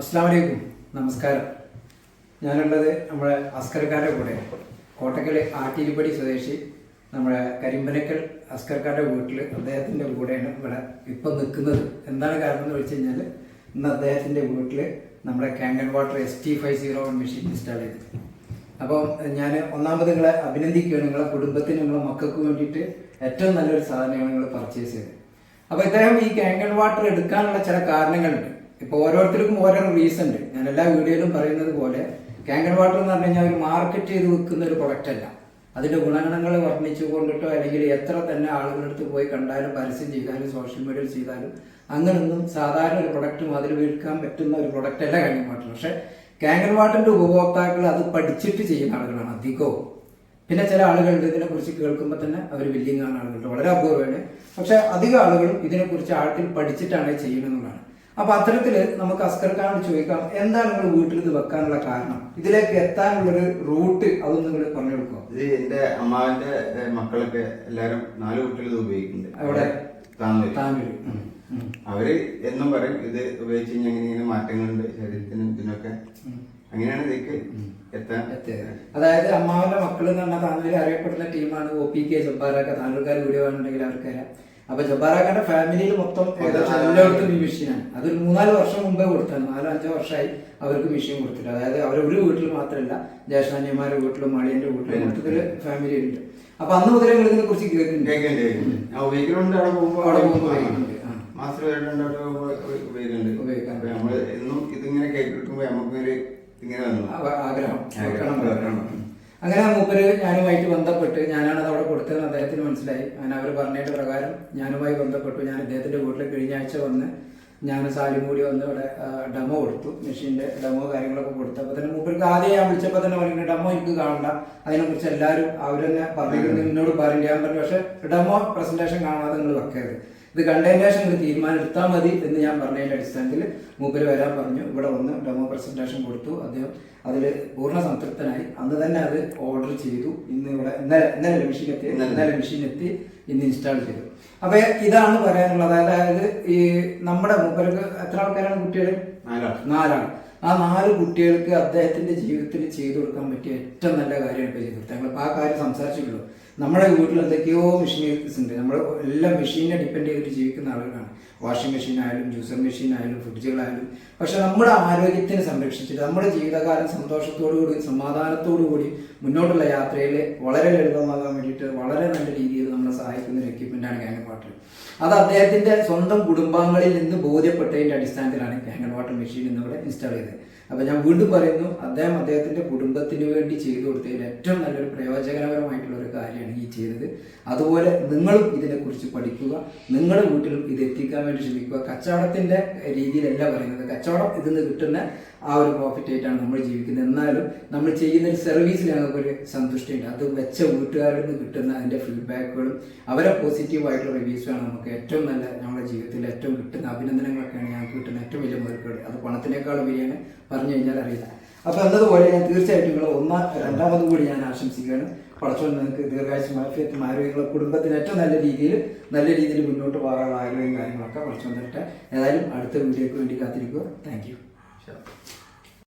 അസ്സാം വലൈക്കും നമസ്കാരം. ഞാനുള്ളത് നമ്മുടെ അസ്കർക്കാരുടെ കൂടെ കോട്ടക്കൽ ആട്ടിരിപ്പടി സ്വദേശി നമ്മുടെ കരിമ്പനക്കൽ അസ്കർക്കാരുടെ വീട്ടിൽ അദ്ദേഹത്തിന്റെ കൂടെയാണ് ഇവിടെ ഇപ്പം നിൽക്കുന്നത്. എന്താണ് കാരണം എന്ന് വെച്ച് കഴിഞ്ഞാൽ ഇന്ന് അദ്ദേഹത്തിന്റെ വീട്ടിൽ നമ്മുടെ Kangen water S T five zero one machine install ചെയ്തു അപ്പം ഞാൻ ഒന്നാമത് നിങ്ങളെ അഭിനന്ദിക്കുകയാണ്. നിങ്ങളെ കുടുംബത്തിന് നിങ്ങളെ മക്കൾക്ക് വേണ്ടിയിട്ട് ഏറ്റവും നല്ലൊരു സാധനമാണ് നിങ്ങൾ പർച്ചേസ് ചെയ്തത്. അപ്പോൾ ഇദ്ദേഹം ഈ കാങ്കൺ വാട്ടർ എടുക്കാനുള്ള ചില കാരണങ്ങളുണ്ട്. ഇപ്പൊ ഓരോരുത്തർക്കും ഓരോ റീസൺ ഉണ്ട്. ഞാൻ എല്ലാ വീഡിയോയിലും പറയുന്നത് പോലെ കാങ്കൺ വാട്ടർ എന്ന് പറഞ്ഞു കഴിഞ്ഞാൽ ഒരു മാർക്കറ്റ് ചെയ്ത് വിൽക്കുന്ന ഒരു പ്രൊഡക്റ്റ് അല്ല. അതിന്റെ ഗുണഗണങ്ങൾ വർണിച്ചു കൊണ്ടിട്ടോ അല്ലെങ്കിൽ എത്ര തന്നെ ആളുകളുടെ അടുത്ത് പോയി കണ്ടാലും പരസ്യം ചെയ്താലും സോഷ്യൽ മീഡിയയിൽ ചെയ്താലും അങ്ങനൊന്നും സാധാരണ ഒരു പ്രൊഡക്റ്റ് അതിൽ വിൽക്കാൻ പറ്റുന്ന ഒരു പ്രൊഡക്റ്റ് അല്ല കാങ്കൺ വാട്ടർ പക്ഷെ കാങ്കൺ വാട്ടറിന്റെ ഉപഭോക്താക്കൾ അത് പഠിച്ചിട്ട് ചെയ്യുന്ന ആളുകളാണ് അധികവും. പിന്നെ ചില ആളുകളുണ്ട് ഇതിനെ കുറിച്ച് കേൾക്കുമ്പോൾ തന്നെ അവർ വില്ലിങ് ആണ് ആളുകളുണ്ട് വളരെ അപൂർവമാണ് പക്ഷെ അധികം ആളുകളും ഇതിനെക്കുറിച്ച് ആഴത്തിൽ പഠിച്ചിട്ടാണ് ചെയ്യുന്നതാണ് അപ്പൊ അത്തരത്തിൽ നമുക്ക് അസ്കർ ഖാനോട് ചോദിക്കാം എന്താണ് നിങ്ങൾ വീട്ടിൽ ഇത് വെക്കാനുള്ള കാരണം? ഇതിലേക്ക് എത്താനുള്ളൊരു റൂട്ട് അതൊന്നും നിങ്ങൾ പറഞ്ഞു കൊടുക്കുക ഇത് എന്റെ അമ്മാവിന്റെ മക്കളൊക്കെ എല്ലാരും നാല് വീട്ടിൽ ഇത് ഉപയോഗിക്കുന്നുണ്ട്. അവിടെ താമര താനൂര്. അവർ എന്നും പറയും ഇത് ഉപയോഗിച്ച് കഴിഞ്ഞാൽ ഇങ്ങനെ ഇങ്ങനെ മാറ്റങ്ങളുണ്ട് ശരീരത്തിനും ഇതിനൊക്കെ. അങ്ങനെയാണ് ഇതൊക്കെ എത്താൻ. അതായത് അമ്മാവന്റെ മക്കൾ എന്ന് പറഞ്ഞാൽ താങ്കൾ അറിയപ്പെടുന്ന ടീമാണ് ഒ പി കെ ജബ്ബാറാക്ക. താനൂർക്കാർ വീഡിയോ കാണുന്നുണ്ടെങ്കിൽ അവർക്കറിയാം. അപ്പൊ ജബ്ബാറാക്കാന്റെ ഫാമിലിയിൽ മൊത്തം ഏകദേശം എല്ലായിടത്തും ഈ മെഷീനാണ് അതൊരു മൂന്നാൽ വർഷം മുമ്പേ കൊടുത്താണ്. നാലോ അഞ്ചോ വർഷമായി അവർക്ക് മെഷീൻ കൊടുത്തിട്ട്. അതായത് അവർ ഒരു വീട്ടിൽ മാത്രമല്ല ജ്യേഷ്ഠാന്യന്മാരുടെ വീട്ടിലും മാളിയന്റെ വീട്ടിലും മൊത്തത്തിൽ ഫാമിലി ഉണ്ട് അപ്പൊ അന്ന് മുതലേ ഇതിനെ കുറിച്ച് കേൾക്കുന്നുണ്ട് അവിടെ അവിടെ. മാസ്റ്റർ പോകുമ്പോ ഉപയോഗിക്കുന്നുണ്ട്. ഉപയോഗിക്കാറുണ്ട്. അപ്പൊ നമ്മൾ എന്നും ഇതിങ്ങനെ കേൾക്കുമ്പോ നമുക്കൊരു ഇങ്ങനെ വന്നു. ആഗ്രഹം. അങ്ങനെ മൂപ്പര് ഞാനുമായിട്ട് ബന്ധപ്പെട്ട് ഞാനാണ് അത് അവിടെ കൊടുത്തതെന്ന് അദ്ദേഹത്തിന് മനസ്സിലായി. അങ്ങനെ അവർ പറഞ്ഞതിന്റെ പ്രകാരം ഞാനുമായി ബന്ധപ്പെട്ടു. ഞാൻ അദ്ദേഹത്തിന്റെ വീട്ടിൽ കഴിഞ്ഞ ആഴ്ച വന്ന് ഞാൻ സാലും കൂടി വന്ന് ഇവിടെ ഡെമോ കൊടുത്തു. മെഷീന്റെ ഡെമോ കാര്യങ്ങളൊക്കെ കൊടുത്തു. അപ്പൊ തന്നെ മൂപ്പർക്ക് ആദ്യം ഞാൻ വിളിച്ചപ്പോൾ തന്നെ പറയുന്നത് ഡെമോ എനിക്ക് കാണണ്ട. അതിനെക്കുറിച്ച് എല്ലാവരും അവർ തന്നെ പറഞ്ഞിരുന്നു. എന്നോട് ഞാൻ പറഞ്ഞു പക്ഷെ ഡെമോ പ്രസന്റേഷൻ കാണാതെ നിങ്ങൾ വെക്കരുത്. ഇത് കണ്ടതിന് ഒരു തീരുമാനം എടുത്താൽ മതി എന്ന് ഞാൻ പറഞ്ഞതിന്റെ അടിസ്ഥാനത്തിൽ മൂപ്പര് വരാൻ പറഞ്ഞു. ഇവിടെ വന്ന് ഡെമോ പ്രസന്റേഷൻ കൊടുത്തു. അദ്ദേഹം അതിൽ പൂർണ സംതൃപ്തനായി. അന്ന് തന്നെ അത് ഓർഡർ ചെയ്തു. ഇന്ന് ഇവിടെ ഇന്നലെ ഇന്നലെ മെഷീൻ എത്തി. ഇന്നലെ. മെഷീൻ എത്തി. ഇന്ന് ഇൻസ്റ്റാൾ ചെയ്തു. അപ്പൊ ഇതാണ് പറയാനുള്ളത്. അതായത് ഈ നമ്മുടെ മൂപ്പർക്ക് എത്ര ആൾക്കാരാണ് കുട്ടികൾ? നാലാണ് നാലാണ് ആ നാല് കുട്ടികൾക്ക് അദ്ദേഹത്തിന്റെ ജീവിതത്തിൽ ചെയ്തു കൊടുക്കാൻ പറ്റിയ ഏറ്റവും നല്ല കാര്യമാണ് ഇപ്പോൾ ചെയ്തു കൊടുത്തത് ഞങ്ങൾ ആ കാര്യം സംസാരിച്ചിട്ടുള്ളൂ. നമ്മുടെ വീട്ടിൽ എന്തൊക്കെയോ മെഷീനറീസ് ഉണ്ട്. നമ്മൾ എല്ലാം മെഷീനെ ഡിപ്പെൻഡ് ചെയ്തിട്ട് ജീവിക്കുന്ന ആളുകളാണ്. വാഷിംഗ് മെഷീൻ ആയാലും ജ്യൂസർ മെഷീൻ ആയാലും ഫ്രിഡ്ജുകളായാലും പക്ഷെ നമ്മുടെ ആരോഗ്യത്തിന് സംരക്ഷിച്ചിട്ട് നമ്മുടെ ജീവിതകാലം സന്തോഷത്തോടു കൂടി സമാധാനത്തോടു കൂടി മുന്നോട്ടുള്ള യാത്രയിൽ വളരെ ലളിതമാകാൻ വേണ്ടിയിട്ട് വളരെ നല്ല രീതിയിൽ നമ്മളെ സഹായിക്കുന്ന ഒരു എക്യുപ്മെന്റാണ് ഗാംഗൻ വാട്ടർ. അത് അദ്ദേഹത്തിന്റെ സ്വന്തം കുടുംബാംഗങ്ങളിൽ നിന്ന് ബോധ്യപ്പെട്ടതിന്റെ അടിസ്ഥാനത്തിലാണ് ഗാംഗൻ വാട്ടർ മെഷീൻ ഇന്നിവിടെ ഇൻസ്റ്റാൾ ചെയ്തത്. അപ്പൊ ഞാൻ വീണ്ടും പറയുന്നു അദ്ദേഹം അദ്ദേഹത്തിന്റെ കുടുംബത്തിന് വേണ്ടി ചെയ്തു കൊടുത്തതിൽ ഏറ്റവും നല്ലൊരു പ്രയോജനകരമായിട്ടുള്ള ഒരു കാര്യമാണ് ഈ ചെയ്തത്. അതുപോലെ നിങ്ങളും ഇതിനെക്കുറിച്ച് പഠിക്കുക നിങ്ങളുടെ വീട്ടിലും ഇത് എത്തിക്കാൻ വേണ്ടി ശ്രമിക്കുക. കച്ചവടത്തിന്റെ രീതിയിലല്ല പറയുന്നത്. കച്ചവടം ഇതിൽ നിന്ന് കിട്ടുന്ന ആ ഒരു പ്രോഫിറ്റ് ആയിട്ടാണ് നമ്മൾ ജീവിക്കുന്നത്. എന്നാലും നമ്മൾ ചെയ്യുന്ന ഒരു സർവീസിൽ ഞങ്ങൾക്കൊരു സന്തുഷ്ടിയുണ്ട്. അത് വെച്ച വീട്ടുകാരിൽ നിന്ന് കിട്ടുന്ന അതിന്റെ ഫീഡ്ബാക്കുകളും അവരെ പോസിറ്റീവായിട്ടുള്ള റിവ്യൂസാണ് നമുക്ക് ഏറ്റവും നല്ല നമ്മുടെ ജീവിതത്തിൽ ഏറ്റവും കിട്ടുന്ന അഭിനന്ദനങ്ങളൊക്കെയാണ് ഞങ്ങൾക്ക് കിട്ടുന്ന ഏറ്റവും വലിയ മുതൽക്കേട്. അത് പണത്തിനേക്കാൾ വലിയാണ്. പറഞ്ഞു കഴിഞ്ഞാൽ അറിയില്ല. അപ്പൊ എന്നതുപോലെ ഞാൻ തീർച്ചയായിട്ടും നിങ്ങൾ ഒന്നാം രണ്ടാമതും കൂടി ഞാൻ ആശംസിക്കുകയാണ്. പടച്ചോൻ നിങ്ങൾക്ക് ദീർഘാഴ്ച മാഫിയത്തും ആരോഗ്യങ്ങളും കുടുംബത്തിന് ഏറ്റവും നല്ല രീതിയിൽ നല്ല രീതിയിൽ മുന്നോട്ട് പോകാനുള്ള ആരോഗ്യം കാര്യങ്ങളൊക്കെ പടച്ചോൻ തരട്ടെ. ഏതായാലും അടുത്ത വീഡിയോക്ക് വേണ്ടി കാത്തിരിക്കുക. താങ്ക് ਚਲੋ